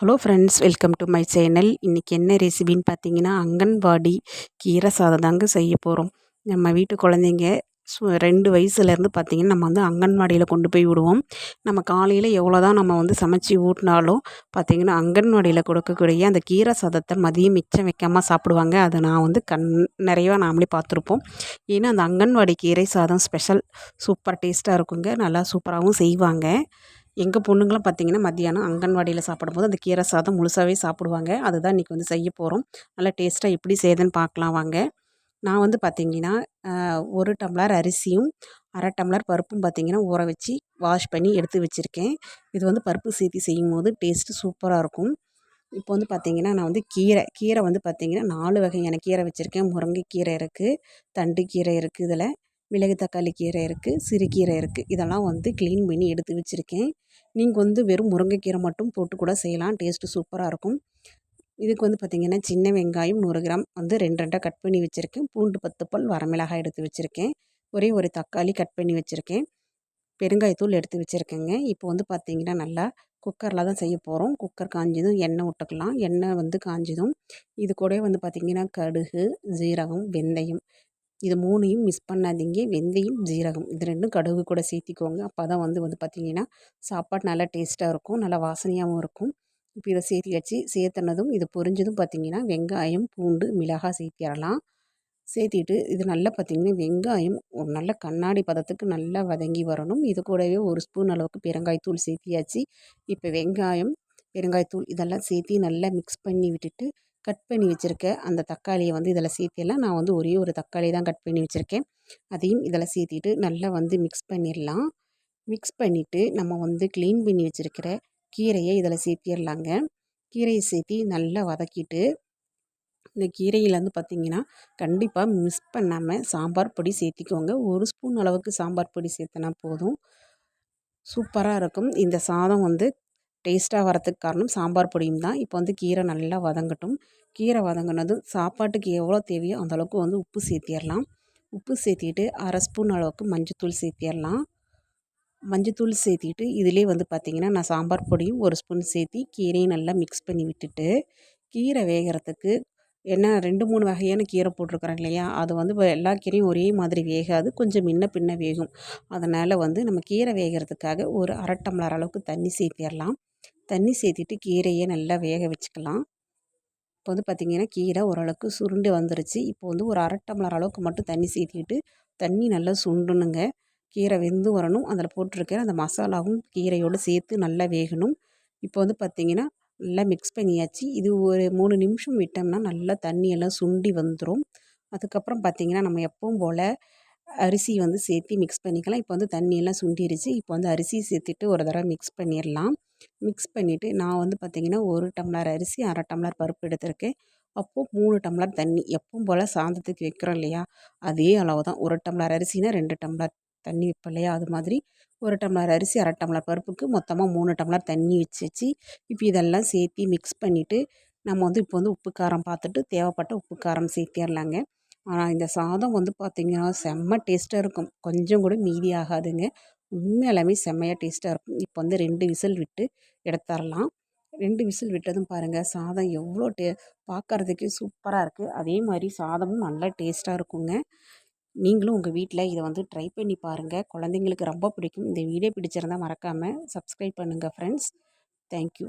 Hello friends welcome to my channel இன்றைக்கி என்ன ரெசிபின்னு பார்த்தீங்கன்னா அங்கன்வாடி கீரை சாதம் தாங்க செய்ய போகிறோம் நம்ம வீட்டு குழந்தைங்க ரெண்டு வயசுலேருந்து பார்த்திங்கன்னா நம்ம வந்து அங்கன்வாடியில் கொண்டு போய் விடுவோம். நம்ம காலையில் எவ்வளோ தான் நம்ம வந்து சமைச்சி ஊட்டினாலும் பார்த்திங்கன்னா அங்கன்வாடியில் கொடுக்கக்கூடிய அந்த கீரை சாதத்தை மதியம் மிச்சம் வைக்காமல் சாப்பிடுவாங்க. அதை நான் வந்து கண் நிறையா நாமளே பார்த்துருப்போம். ஏன்னா அந்த அங்கன்வாடி கீரை சாதம் ஸ்பெஷல் சூப்பர் டேஸ்ட்டாக இருக்குங்க. நல்லா சூப்பராகவும் செய்வாங்க. எங்கள் பொண்ணுங்களாம் பார்த்திங்கன்னா மத்தியானம் அங்கன்வாடியில் சாப்பிடும்போது அந்த கீரை சாதம் முழுசாகவே சாப்பிடுவாங்க. அதுதான் இன்றைக்கி வந்து செய்ய போகிறோம் நல்லா டேஸ்ட்டாக எப்படி செய்யுதுன்னு பார்க்கலாம் வாங்க. நான் வந்து பார்த்திங்கன்னா ஒரு டம்ளர் அரிசியும் அரை டம்ளர் பருப்பும் பார்த்திங்கன்னா ஊற வச்சு வாஷ் பண்ணி எடுத்து வச்சுருக்கேன். இது வந்து பருப்பு சேர்த்து செய்யும் போது டேஸ்ட்டு சூப்பராக இருக்கும். இப்போ வந்து பார்த்திங்கன்னா நான் வந்து கீரை கீரை வந்து பார்த்திங்கன்னா நாலு வகையான கீரை வச்சுருக்கேன். முருங்கைக்கீரை இருக்குது தண்டு கீரை இருக்குது இதில். மிளகு தக்காளி கீரை இருக்குது சிறுகீரை இருக்குது இதெல்லாம் வந்து க்ளீன் பண்ணி எடுத்து வச்சுருக்கேன். நீங்கள் வந்து வெறும் முருங்கைக்கீரை மட்டும் போட்டு கூட செய்யலாம். டேஸ்ட்டு சூப்பராக இருக்கும். இதுக்கு வந்து பார்த்திங்கன்னா சின்ன வெங்காயம் நூறு கிராம் வந்து ரெண்டு ரெண்டாக கட் பண்ணி வச்சுருக்கேன். பூண்டு பத்து பல் வரமிளகாய் எடுத்து வச்சுருக்கேன். ஒரே ஒரு தக்காளி கட் பண்ணி வச்சுருக்கேன். பெருங்காயத்தூள் எடுத்து வச்சுருக்கேங்க. இப்போ வந்து பார்த்திங்கன்னா நல்லா குக்கரில் தான் செய்ய போகிறோம் குக்கர் காஞ்சதும் எண்ணெய் விட்டுக்கலாம் எண்ணெய் வந்து காஞ்சதும் இது கூட வந்து பார்த்திங்கன்னா கடுகு ஜீரகம் வெந்தயம் இது மூணையும் மிஸ் பண்ணாதீங்க. வெந்தயம் ஜீரகம் இது ரெண்டும் கடுகு கூட சேர்த்திக்கோங்க. அப்போ தான் வந்து வந்து பார்த்திங்கன்னா சாப்பாடு நல்லா டேஸ்ட்டாக இருக்கும். நல்லா வாசனையாகவும் இருக்கும். இப்போ இதை சேர்த்தி வச்சு சேர்த்துனதும் இது பொரிஞ்சதும் பார்த்திங்கன்னா வெங்காயம் பூண்டு மிளகாய் சேர்த்திடலாம். சேர்த்திட்டு இது நல்லா பார்த்திங்கன்னா வெங்காயம் ஒரு நல்ல கண்ணாடி பதத்துக்கு நல்லா வதங்கி வரணும். இது கூடவே ஒரு ஸ்பூன் அளவுக்கு பெருங்காயத்தூள் சேர்த்தியாச்சு. இப்போ வெங்காயம் பெருங்காயத்தூள் இதெல்லாம் சேர்த்தி நல்லா மிக்ஸ் பண்ணி விட்டுட்டு கட் பண்ணி வச்சுருக்க அந்த தக்காளியை வந்து இதில் சேர்த்திடலாம். நான் வந்து ஒரே ஒரு தக்காளி தான் கட் பண்ணி வச்சுருக்கேன். அதையும் இதில் சேர்த்திட்டு நல்லா வந்து மிக்ஸ் பண்ணிடலாம். மிக்ஸ் பண்ணிவிட்டு நம்ம வந்து க்ளீன் பண்ணி வச்சுருக்கிற கீரையை இதில் சேர்த்திடலாங்க. கீரையை சேர்த்தி நல்லா வதக்கிட்டு இந்த கீரையில் வந்து பார்த்திங்கன்னா கண்டிப்பாக மிஸ் பண்ணாமல் சாம்பார் பொடி சேர்த்திக்கோங்க. ஒரு ஸ்பூன் அளவுக்கு சாம்பார் பொடி சேர்த்தனா போதும். சூப்பராக இருக்கும். இந்த சாதம் வந்து டேஸ்ட்டாக வரத்துக்கு காரணம் சாம்பார் பொடியும் தான். இப்போ வந்து கீரை நல்லா வதங்கட்டும். கீரை வதங்கினதும் சாப்பாட்டுக்கு எவ்வளோ தேவையோ அந்தளவுக்கு வந்து உப்பு சேர்த்திடலாம் உப்பு சேர்த்திட்டு அரை ஸ்பூன் அளவுக்கு மஞ்சத்தூள் சேர்த்திடலாம் மஞ்சத்தூள் சேர்த்திட்டு இதிலே வந்து பார்த்திங்கன்னா நான் சாம்பார் பொடியும் ஒரு ஸ்பூன் சேர்த்தி கீரையும் நல்லா மிக்ஸ் பண்ணி விட்டுட்டு கீரை வேகிறதுக்கு என்ன ரெண்டு மூணு வகையான கீரை போட்டிருக்கிறேன் இல்லையா? அது வந்து எல்லா கீரையும் ஒரே மாதிரி வேகாது. கொஞ்சம் முன்ன பின்ன வேகும். அதனால் வந்து நம்ம கீரை வேகிறதுக்காக ஒரு அரை டம்ளர் அளவுக்கு தண்ணி சேர்த்திடலாம் தண்ணி சேர்த்திட்டு கீரையை நல்லா வேக வச்சுக்கலாம். இப்போ வந்து பார்த்திங்கன்னா கீரை ஓரளவுக்கு சுருண்டு வந்துருச்சு. இப்போ வந்து ஒரு அரை டம்ளர் அளவுக்கு மட்டும் தண்ணி சேர்த்திட்டு தண்ணி நல்லா சுண்டணுங்க. கீரை வெந்து வரணும். அதில் போட்டிருக்கிற அந்த மசாலாவும் கீரையோடு சேர்த்து நல்லா வேகணும். இப்போ வந்து பார்த்திங்கன்னா நல்லா மிக்ஸ் பண்ணியாச்சு. இது ஒரு மூணு நிமிஷம் விட்டோம்னா நல்லா தண்ணியெல்லாம் சுண்டி வந்துடும் அதுக்கப்புறம் பார்த்திங்கன்னா நம்ம எப்பவும் போல் அரிசி வந்து சேர்த்து மிக்ஸ் பண்ணிக்கலாம். இப்போ வந்து தண்ணியெல்லாம் சுண்டிருச்சு. இப்போ வந்து அரிசி சேர்த்துட்டு ஒரு தடவை மிக்ஸ் பண்ணிடலாம் மிக்ஸ் பண்ணிவிட்டு நான் வந்து பார்த்திங்கன்னா ஒரு டம்ளர் அரிசி அரை டம்ளர் பருப்பு எடுத்திருக்கேன். அப்போது மூணு டம்ளர் தண்ணி. எப்பவும் போல் சாந்தத்துக்கு வைக்கிறோம் இல்லையா? அதே அளவு தான். ஒரு டம்ளர் அரிசினா ரெண்டு டம்ளர் தண்ணி வைப்போம் இல்லையா? அது மாதிரி ஒரு டம்ளர் அரிசி அரை டம்ளர் பருப்புக்கு மொத்தமாக மூணு டம்ளர் தண்ணி வச்சு இப்போ இதெல்லாம் சேர்த்தி மிக்ஸ் பண்ணிவிட்டு நம்ம வந்து இப்போ வந்து உப்பு காரம் பார்த்துட்டு தேவைப்பட்ட உப்பு காரம் சேர்த்திடலாங்க ஆனால் இந்த சாதம் வந்து பார்த்திங்கன்னா செம்ம டேஸ்ட்டாக இருக்கும். கொஞ்சம் கூட மீதி ஆகாதுங்க. உண்மையாலுமே செம்மையாக டேஸ்ட்டாக இருக்கும். இப்போ வந்து ரெண்டு விசில் விட்டு எடுத்துடலாம் ரெண்டு விசில் விட்டதும் பாருங்கள் சாதம் எவ்வளோ டே பார்க்குறதுக்கே சூப்பராக இருக்குது அதே மாதிரி சாதமும் நல்லா டேஸ்ட்டாக இருக்குங்க. நீங்களும் உங்கள் வீட்டில் இதை வந்து ட்ரை பண்ணி பாருங்கள் குழந்தைங்களுக்கு ரொம்ப பிடிக்கும். இந்த வீடியோ பிடிச்சிருந்தால் மறக்காமல் சப்ஸ்கிரைப் பண்ணுங்கள் ஃப்ரெண்ட்ஸ். தேங்க்யூ.